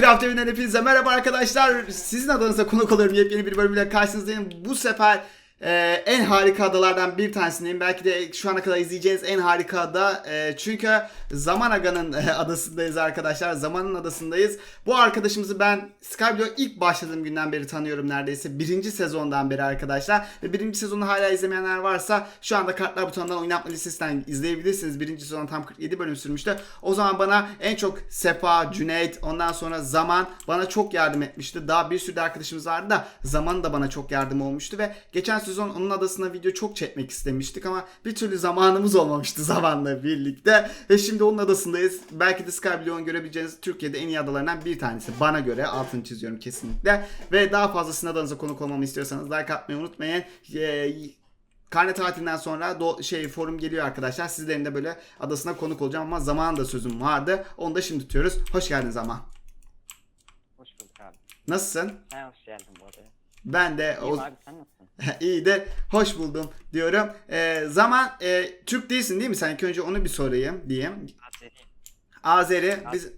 Minecraft evinden hepinize merhaba arkadaşlar. Sizin adınıza konuk oluyorum yepyeni bir bölümle karşınızdayım. Bu sefer e, en harika adalardan bir tanesindeyim. Belki de şu ana kadar izleyeceğiniz en harika ada. E, çünkü Zaman Aga'nın e, adasındayız arkadaşlar. Zaman'ın adasındayız. Bu arkadaşımızı ben Skyblock ilk başladığım günden beri tanıyorum neredeyse. Birinci sezondan beri arkadaşlar. Ve birinci sezonu hala izlemeyenler varsa şu anda kartlar butonundan oynatma listesinden izleyebilirsiniz. Birinci sezon tam 47 bölüm sürmüştü. O zaman bana en çok Sefa, Cüneyt, ondan sonra Zaman bana çok yardım etmişti. Daha bir sürü arkadaşımız vardı da Zaman da bana çok yardım olmuştu ve geçen sezon onun adasına video çok çekmek istemiştik ama bir türlü zamanımız olmamıştı Zaman'la birlikte. Ve şimdi onun adasındayız. Belki de Skyblock'un görebileceğiniz Türkiye'de en iyi adalarından bir tanesi. Bana göre altını çiziyorum kesinlikle. Ve daha fazla sizin adanıza konuk olmamı istiyorsanız like atmayı unutmayın. Ee, Karne tatilinden sonra do- şey forum geliyor arkadaşlar. Sizlerin de böyle adasına konuk olacağım ama zaman da sözüm vardı. Onu da şimdi tutuyoruz. Hoş geldin zaman. Hoş bulduk abi. Nasılsın? Sen hoş geldin bu arada. Ben de İyiyim o abi sen nasılsın? iyi de hoş buldum diyorum. Ee, zaman e, Türk değilsin değil mi? Sen ilk önce onu bir sorayım diyeyim. Azeri. Azeri biz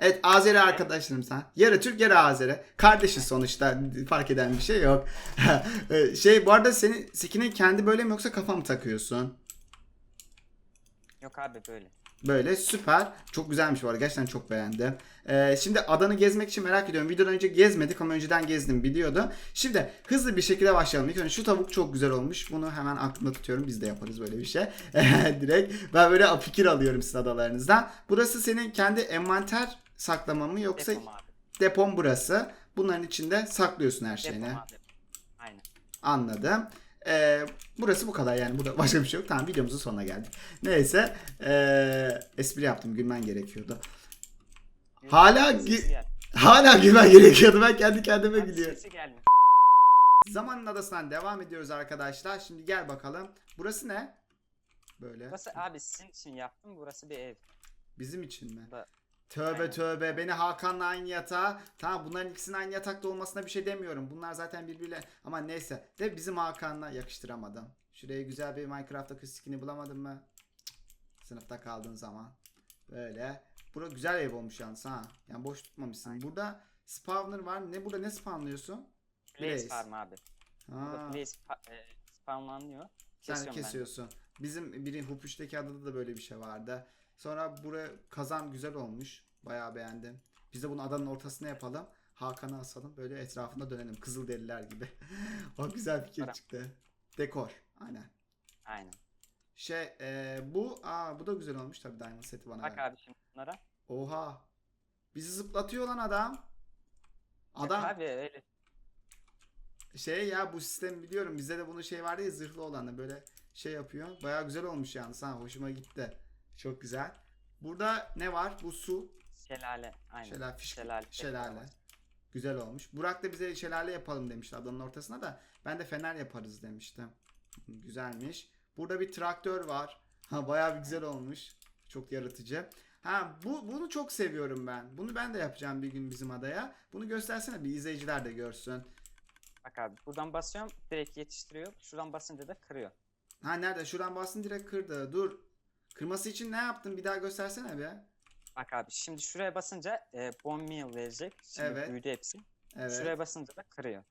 Evet Azeri arkadaşlarım sen. Yarı Türk yarı Azeri. Kardeşiz sonuçta. Fark eden bir şey yok. Ee, şey bu arada senin skinin kendi böyle mi yoksa kafa mı takıyorsun? Yok abi böyle. Böyle süper. Çok güzelmiş arada. Gerçekten çok beğendim. Ee, şimdi adanı gezmek için merak ediyorum. Videodan önce gezmedik ama önceden gezdim biliyordu. Şimdi hızlı bir şekilde başlayalım. İlk önce şu tavuk çok güzel olmuş. Bunu hemen aklımda tutuyorum. Biz de yaparız böyle bir şey. Direkt. Ben böyle fikir alıyorum sizin adalarınızdan. Burası senin kendi envanter saklama mı yoksa Depom abi. depon burası. Bunların içinde saklıyorsun her şeyini. Depom abi. Aynen. Anladım. Ee, burası bu kadar yani. Burada başka bir şey yok. Tamam videomuzun sonuna geldik. Neyse. Ee, espri yaptım. Gülmen gerekiyordu. Hala gi- gel- Hala gülmen gerekiyordu. Ben kendi kendime gülüyorum. Zamanın adasından devam ediyoruz arkadaşlar. Şimdi gel bakalım. Burası ne? Böyle. Burası abi sizin için yaptım. Burası bir ev. Bizim için mi? Da- Tövbe Aynen. tövbe. Beni Hakan'la aynı yatağa. Tamam bunların ikisinin aynı yatakta olmasına bir şey demiyorum. Bunlar zaten birbiriyle. Ama neyse. De bizim Hakan'la yakıştıramadım. Şuraya güzel bir Minecraft'ta kız skin'i bulamadın mı? Sınıfta kaldığın zaman. Böyle. Bura güzel ev olmuş yalnız ha. Yani boş tutmamışsın. Burada spawner var. Ne burada ne spawnlıyorsun? Blaze Blaze. farm abi. Ha, Blaze e, spawnlanıyor. sen Kesiyorum ben. kesiyorsun. Bizim biri 3'teki adada da böyle bir şey vardı. Sonra buraya kazan güzel olmuş. Bayağı beğendim. Biz de bunu adanın ortasına yapalım. Hakan'ı asalım. Böyle etrafında dönelim. Kızıl deliler gibi. o güzel fikir Para. çıktı. Dekor. Aynen. Aynen. Şey e, bu aa bu da güzel olmuş tabii Diamond seti bana. Bak ver. abi şimdi bunlara. Oha. Bizi zıplatıyor lan adam. Adam Yok abi öyle. şey ya bu sistemi biliyorum. Bizde de bunun şey vardı ya zırhlı olanı böyle şey yapıyor. Bayağı güzel olmuş yalnız ha. Hoşuma gitti. Çok güzel. Burada ne var? Bu su. Şelale. Aynen. Şelale, fiş- Şelale. şelale. Güzel olmuş. Burak da bize şelale yapalım demişti adanın ortasına da. Ben de fener yaparız demiştim. Güzelmiş. Burada bir traktör var. Ha bayağı bir güzel olmuş. Çok yaratıcı. Ha bu bunu çok seviyorum ben. Bunu ben de yapacağım bir gün bizim adaya. Bunu göstersene bir izleyiciler de görsün. Bak abi buradan basıyorum direkt yetiştiriyor. Şuradan basınca da kırıyor. Ha nerede? Şuradan bastın direkt kırdı. Dur. Kırması için ne yaptın? Bir daha göstersene be. Bak abi şimdi şuraya basınca e, bone meal verecek. Şimdi Evet. büyüdü hepsi. Evet. Şuraya basınca da kırıyor.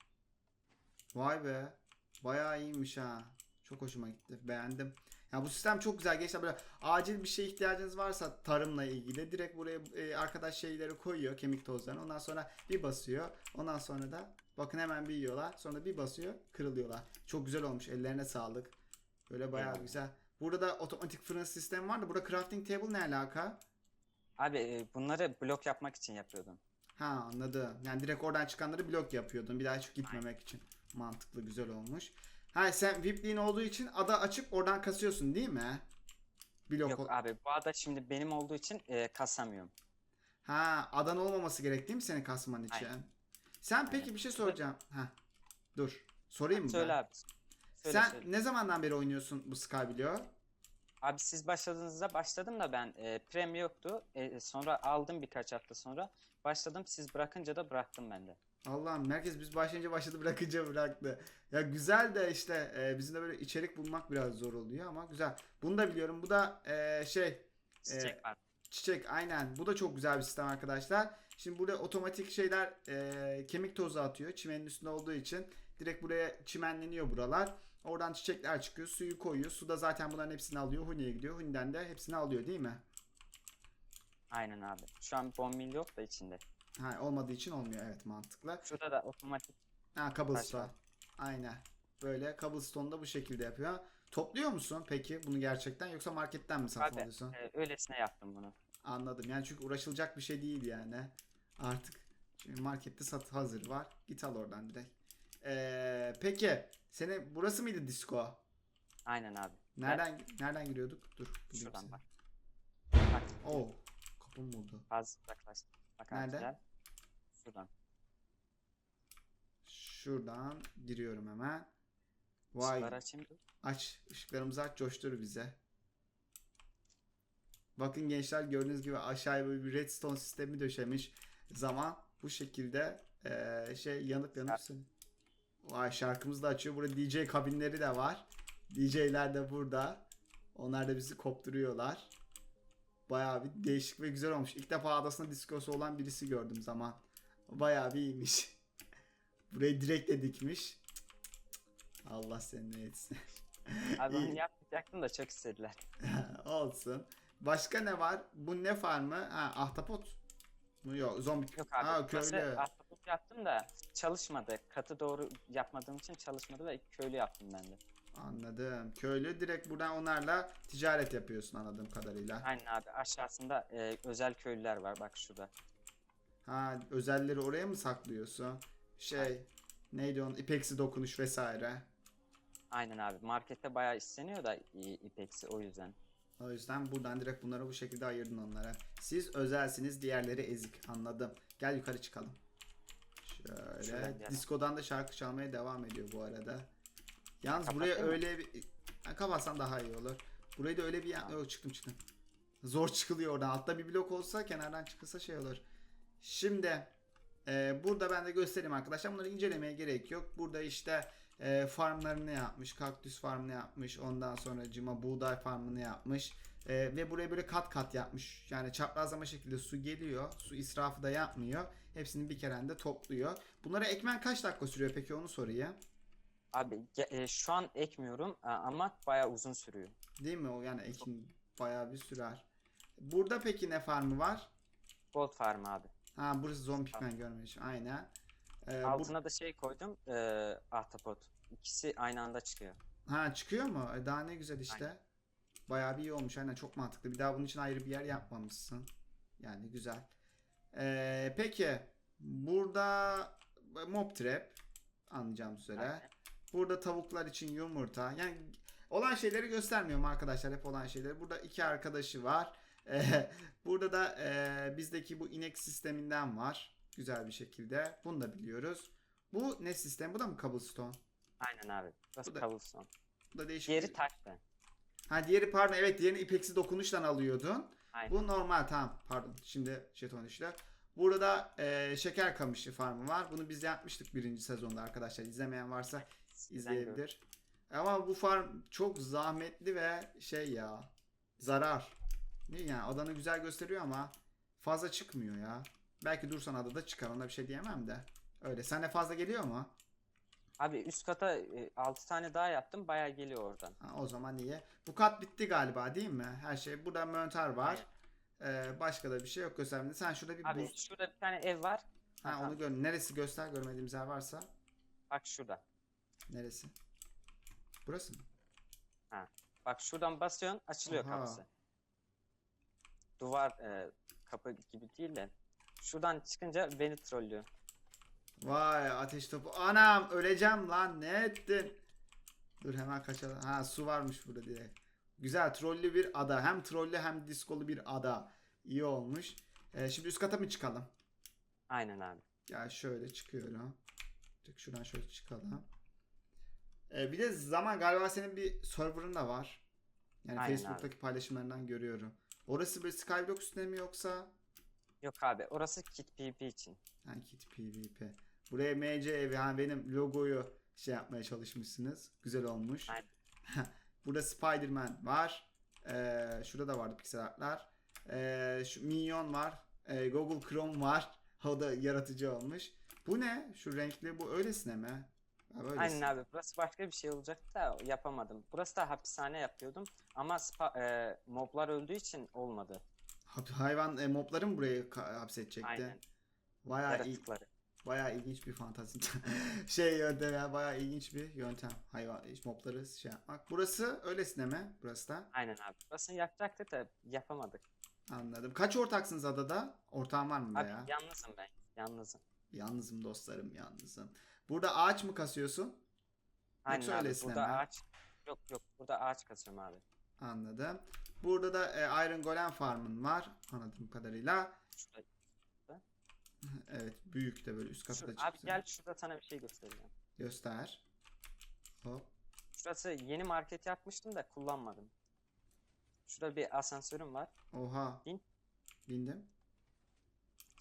Vay be. Bayağı iyiymiş ha. Çok hoşuma gitti. Beğendim. Ya bu sistem çok güzel. Gençler böyle acil bir şeye ihtiyacınız varsa tarımla ilgili direkt buraya e, arkadaş şeyleri koyuyor kemik tozlarını. Ondan sonra bir basıyor. Ondan sonra da bakın hemen bir yiyorlar. Sonra bir basıyor kırılıyorlar. Çok güzel olmuş. Ellerine sağlık. Böyle bayağı güzel. Burada da otomatik fırın sistemi var da burada crafting table ne alaka? Abi e, bunları blok yapmak için yapıyordum. Ha anladım. Yani direkt oradan çıkanları blok yapıyordun. Bir daha hiç gitmemek için. Mantıklı güzel olmuş. Ha sen VIP'liğin olduğu için ada açıp oradan kasıyorsun değil mi? Blok. Yok ol- abi bu ada şimdi benim olduğu için e, kasamıyorum. Ha adan olmaması gerek değil mi senin kasman için? Aynen. Sen peki bir şey soracağım. Ha. Dur. Sorayım mı Söyle ben? abi. Söyle, Sen söyle. ne zamandan beri oynuyorsun bu Skyblock? Abi siz başladığınızda başladım da ben e, prem yoktu. E, sonra aldım birkaç hafta sonra. Başladım siz bırakınca da bıraktım ben de. Allah'ım herkes biz başlayınca başladı bırakınca bıraktı. Ya güzel de işte e, bizim de böyle içerik bulmak biraz zor oluyor ama güzel. Bunu da biliyorum. Bu da e, şey Çiçek var. Çiçek aynen. Bu da çok güzel bir sistem arkadaşlar. Şimdi burada otomatik şeyler e, kemik tozu atıyor. Çimenin üstünde olduğu için direkt buraya çimenleniyor buralar. Oradan çiçekler çıkıyor. Suyu koyuyor. Suda zaten bunların hepsini alıyor. Huni'ye gidiyor. Huni'den de hepsini alıyor değil mi? Aynen abi. Şu an bombil yok da içinde. Ha, olmadığı için olmuyor. Evet mantıklı. Şurada da otomatik Ha cobblestone. Aynen. Böyle cobblestone'u da bu şekilde yapıyor. Topluyor musun peki bunu gerçekten yoksa marketten mi satın Abi, alıyorsun? e, öylesine yaptım bunu. Anladım. Yani çünkü uğraşılacak bir şey değil yani. Artık çünkü markette satı hazır var. Git al oradan direkt. Ee, peki seni burası mıydı disco? Aynen abi. Nereden nereden giriyorduk? Dur. bulayım Şuradan seni. bak. Bak Oo, kapım buldu. fazla uzaklaştı. Bak abi Nerede? Şuradan. Şuradan giriyorum hemen. Vay. Işıkları açayım. dur. Aç. ışıklarımızı aç. Coştur bize. Bakın gençler gördüğünüz gibi aşağıya böyle bir redstone sistemi döşemiş. Zaman bu şekilde eee, şey yanıp yanıp sönüyor. Vay şarkımızı da açıyor. Burada DJ kabinleri de var. DJ'ler de burada. Onlar da bizi kopturuyorlar. Bayağı bir değişik ve güzel olmuş. İlk defa adasında diskosu olan birisi gördüm zaman. Bayağı bir iyiymiş. Burayı direkt de dikmiş. Allah seni etsin. Abi onu yapmayacaktım da çok istediler. Olsun. Başka ne var? Bu ne farmı? Ha, ahtapot. Bu yok. Zombi. Yok abi. Ha, köylü. ahtapot yaptım da çalışmadı. Katı doğru yapmadığım için çalışmadı ve köylü yaptım ben de. Anladım. Köylü direkt buradan onlarla ticaret yapıyorsun anladığım kadarıyla. Aynen abi. Aşağısında e, özel köylüler var. Bak şurada. Ha, özelleri oraya mı saklıyorsun? Şey, neydi onun? İpeksi dokunuş vesaire. Aynen abi. Markette bayağı isteniyor da i- ipeksi o yüzden. O yüzden buradan direkt bunları bu şekilde ayırdın onlara. Siz özelsiniz, diğerleri ezik. Anladım. Gel yukarı çıkalım. Şuradan Şöyle. gel. Diskodan da şarkı çalmaya devam ediyor bu arada. Yalnız Kapattın buraya mı? öyle bir... Ha, kapatsan daha iyi olur. Burayı da öyle bir... yan- Yok çıktım çıktım. Zor çıkılıyor oradan. Altta bir blok olsa kenardan çıkılsa şey olur. Şimdi e, burada ben de göstereyim arkadaşlar. Bunları incelemeye gerek yok. Burada işte e, farmlarını yapmış. Kaktüs farmını yapmış. Ondan sonra cima buğday farmını yapmış. E, ve buraya böyle kat kat yapmış. Yani çaprazlama şekilde su geliyor. Su israfı da yapmıyor. Hepsini bir kerende topluyor. Bunlara ekmen kaç dakika sürüyor peki onu sorayım. Abi e, şu an ekmiyorum a- ama bayağı uzun sürüyor. Değil mi? O yani ekim bayağı bir sürer. Burada peki ne farmı var? Gold farm abi. Ha burası zombi pigmen görmemiş. Aynen. Ee, bu- Altına da şey koydum. E, ahtapot. İkisi aynı anda çıkıyor. Ha çıkıyor mu? E, daha ne güzel işte. Bayağı bir iyi olmuş. Aynen çok mantıklı. Bir daha bunun için ayrı bir yer yapmamışsın. Yani güzel. Ee, peki burada mob trap anlayacağım üzere. Burada tavuklar için yumurta. Yani olan şeyleri göstermiyorum arkadaşlar. Hep olan şeyleri. Burada iki arkadaşı var. Ee, burada da e, bizdeki bu inek sisteminden var. Güzel bir şekilde. Bunu da biliyoruz. Bu ne sistem? Bu da mı cobblestone? Aynen abi. Burası Bu da- cobblestone. Bu da değişik. Diğeri bir- taştı. Ha diğeri pardon evet diğerini ipeksi dokunuştan alıyordun. Aynen. Bu normal tamam pardon şimdi jeton işte. Burada e, şeker kamışı farmı var. Bunu biz yapmıştık birinci sezonda arkadaşlar. İzlemeyen varsa izleyebilir. Ama bu farm çok zahmetli ve şey ya zarar. Ne yani adanı güzel gösteriyor ama fazla çıkmıyor ya. Belki dursan adada çıkar ona bir şey diyemem de. Öyle. Sende fazla geliyor mu? Abi üst kata 6 tane daha yaptım. Bayağı geliyor oradan. Ha, o zaman iyi. Bu kat bitti galiba değil mi? Her şey. Burada mönter var. Ee, başka da bir şey yok göstermede. Sen şurada bir Abi buz... şurada bir tane ev var. Ha, Aha. onu gör. Neresi göster görmediğimiz yer varsa. Bak şurada. Neresi? Burası mı? Bak şuradan basıyorsun açılıyor Oha. kapısı. Duvar e, kapı gibi değil de. Şuradan çıkınca beni trollüyor. Vay ateş topu. Anam öleceğim lan. Ne ettin? Dur hemen kaçalım. Ha su varmış burada direkt. Güzel trollü bir ada. Hem trollü hem diskolu bir ada. İyi olmuş. Ee, şimdi üst kata mı çıkalım? Aynen abi. Ya şöyle çıkıyorum. Şuradan şöyle çıkalım. Ee, bir de zaman galiba senin bir server'ın da var. Yani Aynen Facebook'taki paylaşımlarından görüyorum. Orası bir Skyblock üstüne mi yoksa? Yok abi orası kit PvP için. Ha kit PvP. Buraya MC evi ha benim logoyu şey yapmaya çalışmışsınız. Güzel olmuş. Burada Spider-Man var. Ee, şurada da vardı pixel artlar. Ee, şu Minyon var. Ee, Google Chrome var. O da yaratıcı olmuş. Bu ne? Şu renkli bu öylesine mi? Ha, böylesine. Aynen abi. Burası başka bir şey olacaktı da yapamadım. Burası da hapishane yapıyordum. Ama spa- e, moblar öldüğü için olmadı. Ha- Hayvan e, mobları mı buraya hapsedecekti? Aynen. Bayağı iyi. Bayağı ilginç bir fantezi. şey yöntem ya bayağı ilginç bir yöntem. Hayvan mobları şey yapmak. Burası öylesine mi? Burası da. Aynen abi. Burasını yapacaktık da yapamadık. Anladım. Kaç ortaksınız adada? Ortağın var mı Abi veya? yalnızım ben. Yalnızım. Yalnızım dostlarım yalnızım. Burada ağaç mı kasıyorsun? Aynen Yoksa abi. Burada mi? ağaç yok yok. Burada ağaç kasıyorum abi. Anladım. Burada da e, Iron Golem Farm'ın var anladığım kadarıyla. Şurada. Evet büyük de böyle üst Şu- kapıda abi gel şurada sana bir şey göstereceğim. Göster. Hop. Şurası yeni market yapmıştım da kullanmadım. Şurada bir asansörüm var. Oha. Bin. Bindim.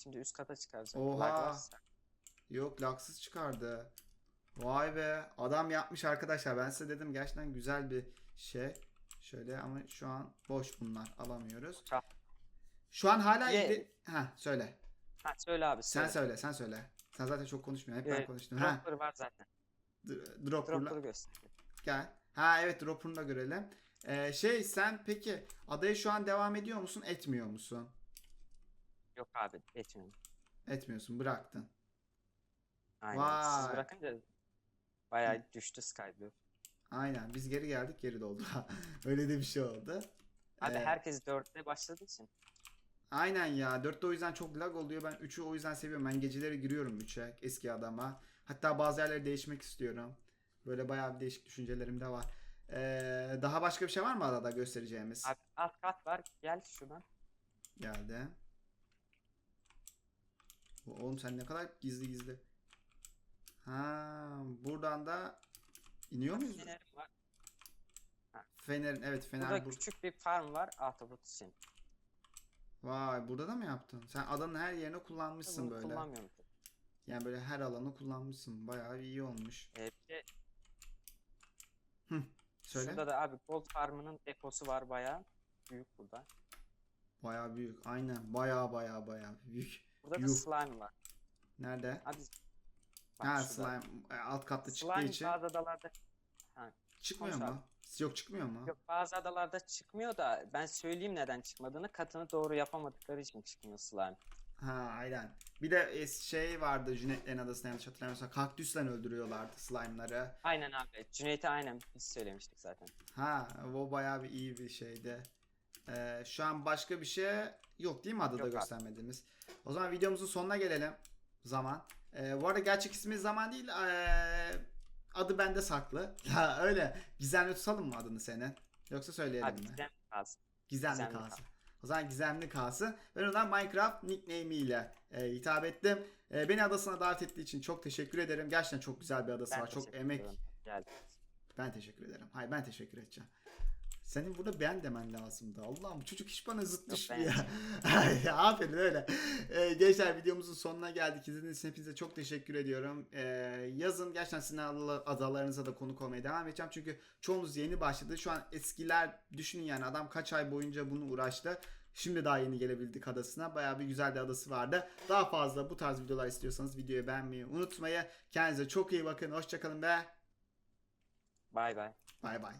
Şimdi üst kata çıkaracağım. Oha. Yok laksız çıkardı. Vay be. Adam yapmış arkadaşlar. Ben size dedim gerçekten güzel bir şey. Şöyle ama şu an boş bunlar. Alamıyoruz. Şu an hala Ye-. Ha söyle. Ha söyle abi Sen söyle. söyle sen söyle. Sen zaten çok konuşmuyorsun. Hep ben Ee, konuştum. Ha. Dropper var zaten. d- Dropper'la. Dropper'ı göster. Gel. Ha evet dropper'ını da görelim. Ee, şey sen peki adaya şu an devam ediyor musun? Etmiyor musun? Yok abi etmiyorum. Etmiyorsun. Bıraktın. Aynen. Vay. Siz bırakınca bayağı düştü Skyblue. Aynen. Biz geri geldik geri doldu. Öyle de bir şey oldu. Abi Ee, herkes 4'te başladığı için. Aynen ya. 4'te o yüzden çok lag oluyor. Ben 3'ü o yüzden seviyorum. Ben geceleri giriyorum 3'e eski adama. Hatta bazı yerleri değişmek istiyorum. Böyle bayağı bir değişik düşüncelerim de var. Ee, daha başka bir şey var mı adada göstereceğimiz? Abi alt kat var. Gel şuradan. Geldi. Oğlum sen ne kadar gizli gizli. Ha, buradan da iniyor muyuz? Fenerim var. Fener'in evet Fener Burada bur- küçük bir farm var ahtapot için. Vay burada da mı yaptın? Sen adanın her yerini kullanmışsın Bunu böyle. kullanmıyorum. Yani böyle her alanı kullanmışsın. Bayağı iyi olmuş. Ee, bir de Söyle. şurada da abi gold farmının deposu var bayağı. Büyük burada. Bayağı büyük. Aynen. Bayağı bayağı bayağı büyük. Burada Yuh. da slime var. Nerede? Abi bak ha şurada. slime e, alt katta çıktığı Slime için bazı adalarda çıkmıyor mu? Yok çıkmıyor mu? yok bazı adalarda çıkmıyor da ben söyleyeyim neden çıkmadığını katını doğru yapamadıkları için çıkmıyor slime. Ha aynen. Bir de e, şey vardı Cüneytlerin adasında yanlış hatırlamıyorsam kaktüsle öldürüyorlardı slime'ları. Aynen abi. Cüneyt'e aynen biz söylemiştik zaten. Ha o bayağı bir iyi bir şeydi. Ee, şu an başka bir şey yok değil mi adada Yok abi. göstermediğimiz? O zaman videomuzun sonuna gelelim. Zaman. Ee, bu arada gerçek ismi zaman değil. ee, adı bende saklı. Ya öyle. Gizemli tutalım mı adını senin? Yoksa söyleyelim Abi mi? bizden lazım. Gizemli, Gizemli kalsın. O zaman gizemli kalsın. Ben ona Minecraft nickname ile e, hitap ettim. E, beni adasına davet ettiği için çok teşekkür ederim. Gerçekten çok güzel bir adası Ben var. Çok emek. ederim. Geldi. Ben teşekkür ederim. Hayır ben teşekkür edeceğim. Senin burada ben demen lazımdı. Allah'ım çocuk hiç bana zıt düşmüyor. Aferin öyle. Ee, gençler videomuzun sonuna geldik. İzlediğiniz için hepinize çok teşekkür ediyorum. Ee, yazın gerçekten sizin adalar- adalarınıza da konuk olmaya devam edeceğim. Çünkü çoğunuz yeni başladı. Şu an eskiler düşünün yani adam kaç ay boyunca bunu uğraştı. Şimdi daha yeni gelebildik adasına. Bayağı bir güzel bir adası vardı. Daha fazla bu tarz videolar istiyorsanız videoyu beğenmeyi unutmayın. Kendinize çok iyi bakın. Hoşçakalın be. Bay bay. Bay bay.